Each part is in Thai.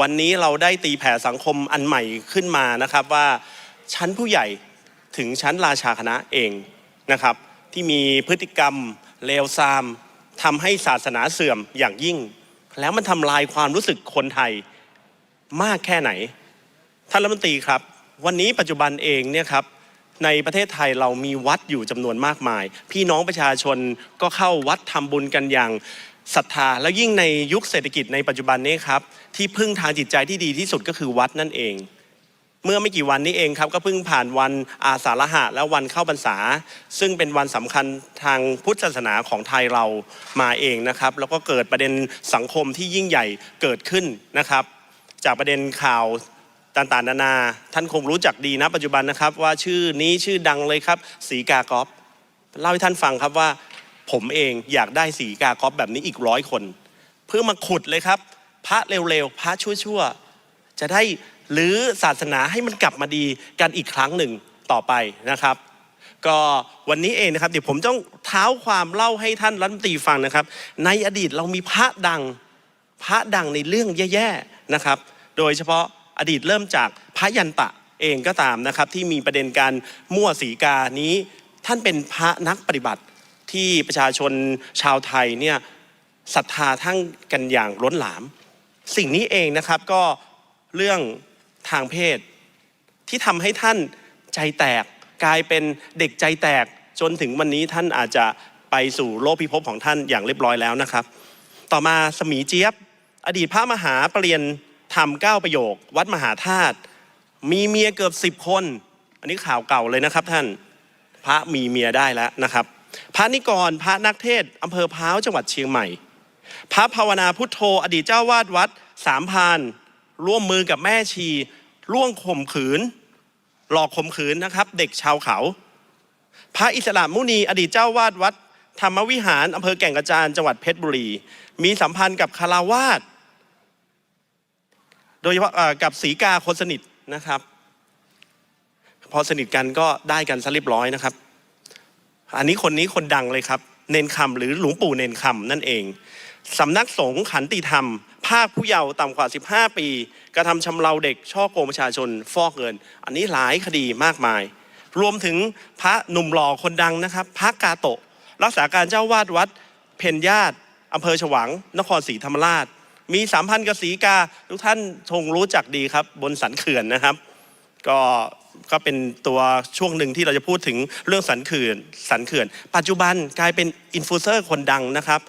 วันนี้เราได้ตีแผ่สังคมอันใหม่ขึ้นมานะครับว่าชั้นผู้ใหญ่ถึงชั้นราชาคณะเองนะครับ ที่มีพฤติกรรมเลวทรามทำให้ศาสนาเสื่อมอย่างยิ่ง แล้วมันทำลายความรู้สึกคนไทยมากแค่ไหน ท่านรัฐมนตรีครับ วันนี้ปัจจุบันเองเนี่ยครับในประเทศไทยเรามีวัดอยู่จำนวนมากมาย พี่น้องประชาชนก็เข้าวัดทำบุญกันอย่าง ศรัทธาแล้วยิ่งในยุคเศรษฐกิจในปัจจุบันนี้ครับที่พึ่งทางจิตใจที่ดีที่สุดก็คือวัดนั่นเอง เมื่อไม่กี่วันนี้เองครับก็เพิ่งผ่านวันอาสาฬหะและวันเข้าพรรษา ซึ่งเป็นวันสำคัญทางพุทธศาสนาของไทยเรามาเองนะครับ แล้วก็เกิดประเด็นสังคมที่ยิ่งใหญ่เกิดขึ้นนะครับ จากประเด็นข่าวต่างๆนานา ท่านคงรู้จักดีนะปัจจุบันนะครับ ว่าชื่อนี้ชื่อดังเลยครับสีกากอฟเล่าให้ท่านฟังครับว่า ผมเองอยากได้สีกากอฟแบบนี้อีกร้อยคน เพื่อมาขุดเลยครับ พระเร็วๆ พระชั่วๆ จะได้หรือศาสนาให้มันกลับมาดีกันอีกครั้งหนึ่งต่อไปนะครับ ก็วันนี้เองนะครับเดี๋ยวผมต้องเท้าความเล่าให้ท่านรัฐมนตรีฟังนะครับ ในอดีตเรามีพระดังพระดังในเรื่องแย่ๆนะครับ โดยเฉพาะอดีตเริ่มจากพระยันตะเองก็ตามนะครับ ที่มีประเด็นการมั่วสีกานี้ ท่านเป็นพระนักปฏิบัติ ที่ประชาชนชาวไทยเนี่ยศรัทธาทั้งกันอย่างล้นหลาม สิ่งนี้เองนะครับก็เรื่องทางเพศ ที่ทำให้ท่านใจแตกกลายเป็นเด็กใจแตกจนถึงวันนี้ท่านอาจจะไปสู่โลกพิภพของท่านอย่างเรียบร้อยแล้วนะครับ ต่อมาสมีเจี๊ยบ อดีตพระมหาเปลี่ยนธรรมเก้าประโยค วัดมหาธาตุมีเมียเกือบสิบคน อันนี้ข่าวเก่าเลยนะครับท่านพระมีเมียได้แล้วนะครับ พระนิกรพระนักเทศอำเภอพ้าวจังหวัดเชียงใหม่ พระภาวนาพุทโธ อดีตเจ้าวาดวัดสามพานร่วมมือกับแม่ชีร่วงข่มขืน หลอกข่มขืนนะครับ เด็กชาวเขา พระอิสระมุนีอดีตเจ้าวาดวัด ธรรมวิหารอำเภอแก่งกระจานจังหวัดเพชรบุรี มีสัมพันธ์กับคาราวาสโดยเฉพาะกับสีกาคนสนิทนะครับ พอสนิทกันก็ได้กันซะเรียบร้อยนะครับ อันนี้คนนี้คนดังเลยครับ เนนคำหรือหลวงปู่เนนคำนั่นเองสำนักสงฆ์ขันติธรรม ภาคผู้เยาว์ต่ำกว่า 15 ปี กระทำชำเราเด็กช่อโกงประชาชน ฟอกเงิน อันนี้หลายคดีมากมาย รวมถึงพระหนุ่มหล่อคนดังนะครับ พระกาโตะ รักษาการเจ้าวาดวัด เพนญาติอำเภอฉวัง นครศรีธรรมราช มีสามพันกสีกา ทุกท่านคงรู้จักดีครับ บนสันเขื่อนนะครับ ก็ ก็เป็นตัวช่วงหนึ่งที่เราจะพูดถึงเรื่องสันเขื่อนสันเขื่อน ปัจจุบันกลายเป็นอินฟลูเอเซอร์คนดังนะครับ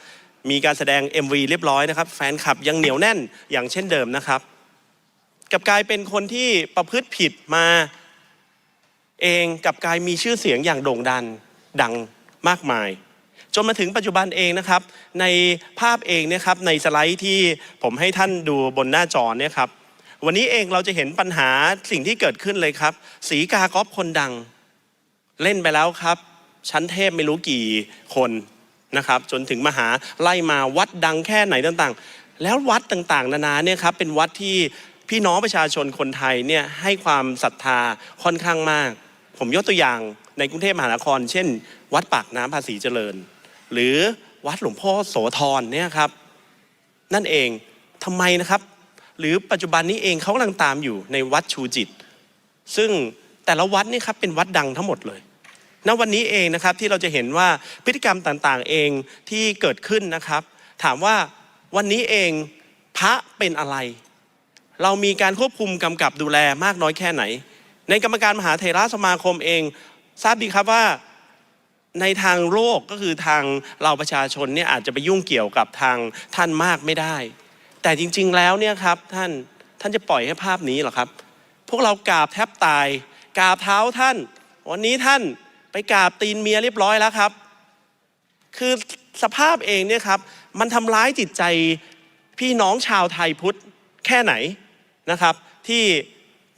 มีการแสดง MV เรียบร้อยนะครับ แฟนคลับยังเหนียวแน่นอย่างเช่นเดิมนะครับกับกลายเป็นคนที่ประพฤติผิดมาเองกับกลายมีชื่อเสียงอย่างโด่งดังดังมากมาย จนมาถึงปัจจุบันเองนะครับ ในภาพเองเนะครับในสไลด์ที่ผมให้ท่านดูบนหน้าจอเนี่ยครับ วันนี้เองเราจะเห็นปัญหาสิ่งที่เกิดขึ้นเลยครับ สีกากอฟคนดัง เล่นไปแล้วครับ ชั้นเทพไม่รู้กี่คนนะครับ จนถึงมหาไล่มาวัดดังแค่ไหนต่างๆ แล้ววัดต่างๆ นานาเนี่ยครับเป็นวัดที่พี่น้องประชาชนคนไทยเนี่ยให้ความศรัทธาค่อนข้างมาก ผมยกตัวอย่างในกรุงเทพมหานคร เช่น วัดปากน้ำภาษีเจริญ หรือวัดหลวงพ่อโสธรเนี่ยครับ นั่นเองทำไมนะครับ หรือปัจจุบันนี้เองเขากำลังตามอยู่ในวัดชูจิต ซึ่งแต่ละวัดนี่ครับเป็นวัดดังทั้งหมดเลยณวันนี้เองนะครับที่เราจะเห็นว่าพฤติกรรมต่างๆเองที่เกิดขึ้นนะครับ ถามว่าวันนี้เองพระเป็นอะไร เรามีการควบคุมกำกับดูแลมากน้อยแค่ไหน ในกรรมการมหาเถราสมาคมเอง ทราบดีครับว่าในทางโลกก็คือทางเราประชาชนเนี่ยอาจจะไปยุ่งเกี่ยวกับทางท่านมากไม่ได้ แต่จริง ๆ แล้วเนี่ยครับท่านท่านจะปล่อยให้ภาพนี้หรอครับ พวกเรากราบแทบตายกราบเท้าท่าน วันนี้ท่านไปกราบตีนเมียเรียบร้อยแล้วครับ คือสภาพเองเนี่ยครับ มันทำร้ายจิตใจพี่น้องชาวไทยพุทธแค่ไหนนะครับ ที่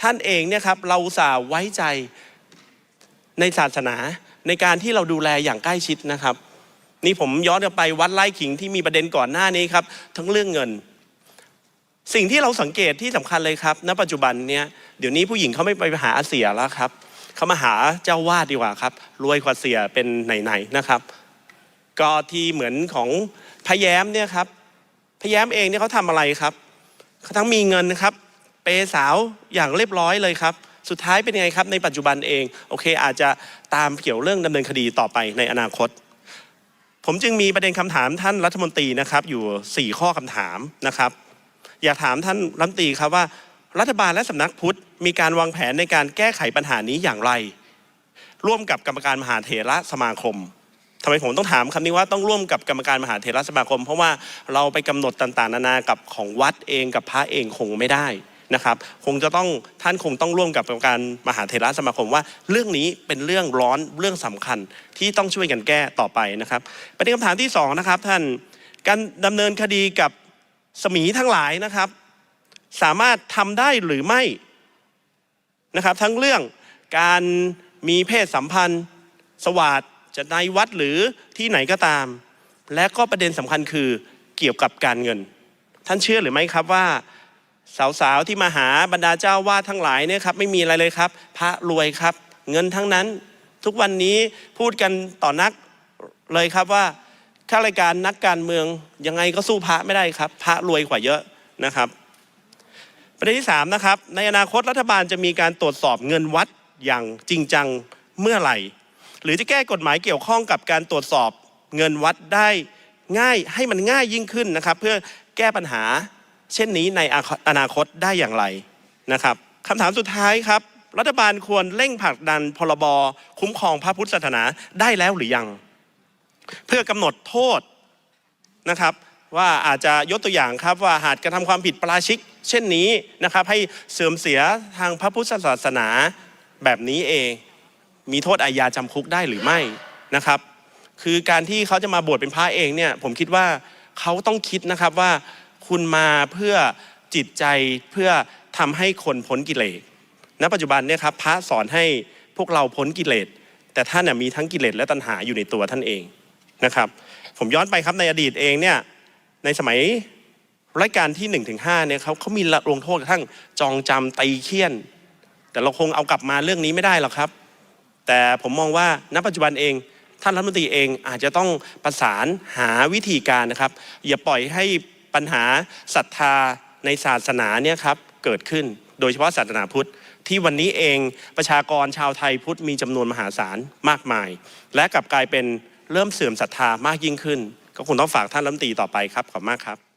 ท่านเองเนี่ยครับเราสาไว้ใจในศาสนาในการที่เราดูแลอย่างใกล้ชิดนะครับ นี่ผมย้อนกลับไปวัดไร่ขิงที่มีประเด็นก่อนหน้านี้ครับ ทั้งเรื่องเงิน สิ่งที่เราสังเกตที่สำคัญเลยครับ ณ ปัจจุบันเนี้ยเดี๋ยวนี้ผู้หญิงเขาไม่ไปหาอาเสียแล้วครับเขามาหาเจ้าวาดดีกว่าครับรวยกว่าเสียเป็นไหนๆนะครับ ก็ที่เหมือนของพะแย้มเนี่ยครับพะแย้มเองเนี่ยเขาทำอะไรครับเขาทั้งมีเงินครับ เปย์สาวอย่างเรียบร้อยเลยครับ สุดท้ายเป็นไงครับในปัจจุบันเองโอเค อาจจะตามเกี่ยวเรื่องดำเนินคดีต่อไปในอนาคตผมจึงมีประเด็นคำถามท่านรัฐมนตรีนะครับอยู่ 4 ข้อคำถามนะครับ อยากถามท่านรัมตีครับว่า รัฐบาลและสำนักพุทธมีการวางแผนในการแก้ไขปัญหานี้อย่างไร ร่วมกับกรรมการมหาเถระสมาคมทำไมผมต้องถามคำนี้ว่าต้องร่วมกับกรรมการมหาเถรสมาคม เพราะว่าเราไปกำหนดต่างๆ นานากับของวัดเองกับพระเองคงไม่ได้นะครับ คงจะต้องท่านคงต้องร่วมกับกรรมการมหาเถรสมาคมว่า เรื่องนี้เป็นเรื่องร้อนเรื่องสำคัญที่ต้องช่วยกันแก้ต่อไปนะครับ ประเด็นคำถามที่สองนะครับท่านการดำเนินคดีกับ สมีทั้งหลายนะครับ สามารถทำได้หรือไม่นะครับ ทั้งเรื่องการมีเพศสัมพันธ์ สวาดจะในวัดหรือที่ไหนก็ตาม และก็ประเด็นสำคัญคือเกี่ยวกับการเงิน ท่านเชื่อหรือไม่ครับว่าสาวๆที่มาหาบรรดาเจ้าวาดทั้งหลายเนี่ยครับไม่มีอะไรเลยครับ พระรวยครับ เงินทั้งนั้น ทุกวันนี้พูดกันต่อนักเลยครับว่า ข้ารายการนักการเมืองยังไงก็สู้พระไม่ได้ครับ พระรวยกว่าเยอะนะครับ ประเด็นที่สามนะครับในอนาคตรัฐบาลจะมีการตรวจสอบเงินวัดอย่างจริงจังเมื่อไหร่ หรือจะแก้กฎหมายเกี่ยวข้องกับการตรวจสอบเงินวัดได้ง่ายให้มันง่ายยิ่งขึ้นนะครับ เพื่อแก้ปัญหาเช่นนี้ในอนาคตได้อย่างไรนะครับคำถามสุดท้ายครับ รัฐบาลควรเร่งผลักดันพรบคุ้มครองพระพุทธศาสนาได้แล้วหรือยัง เพื่อกำหนดโทษนะครับว่าอาจจะยกตัวอย่างครับว่าหากกระทำความผิดปราชิก เช่นนี้นะครับ ให้เสื่อมเสียทางพระพุทธศาสนาแบบนี้เอง มีโทษอาญาจำคุกได้หรือไม่นะครับ คือการที่เขาจะมาบวชเป็นพระเองเนี่ยผมคิดว่าเขาต้องคิดนะครับว่าคุณมาเพื่อจิตใจเพื่อทำให้คนพ้นกิเลสณปัจจุบันเนี่ยครับพระสอนให้พวกเราพ้นกิเลสแต่ท่านน่ยมีทั้งกิเลสและตัณหาอยู่ในตัวท่านเอง นะครับ ผมย้อนไปครับในอดีตเองเนี่ยในสมัยรายการที่1นถึงหเนี่ยเขาเขามีลงโทษกระทั่งจองจำตีเคี่ยน แต่เราคงเอากลับมาเรื่องนี้ไม่ได้หรอกครับ แต่ผมมองว่าณปัจจุบันเองท่านรัฐมนตรีเองอาจจะต้องประสานหาวิธีการนะครับ อย่าปล่อยให้ปัญหาศรัทธาในศาสนาเนี่ยครับเกิดขึ้น โดยเฉพาะศาสนาพุทธ ที่วันนี้เองประชากรชาวไทยพุทธมีจำนวนมหาศาลมากมาย และกลับกลายเป็น เริ่มเสื่อมศรัทธามากยิ่งขึ้น ก็คงต้องฝากท่านรัฐมนตรีต่อไปครับขอบมากครับ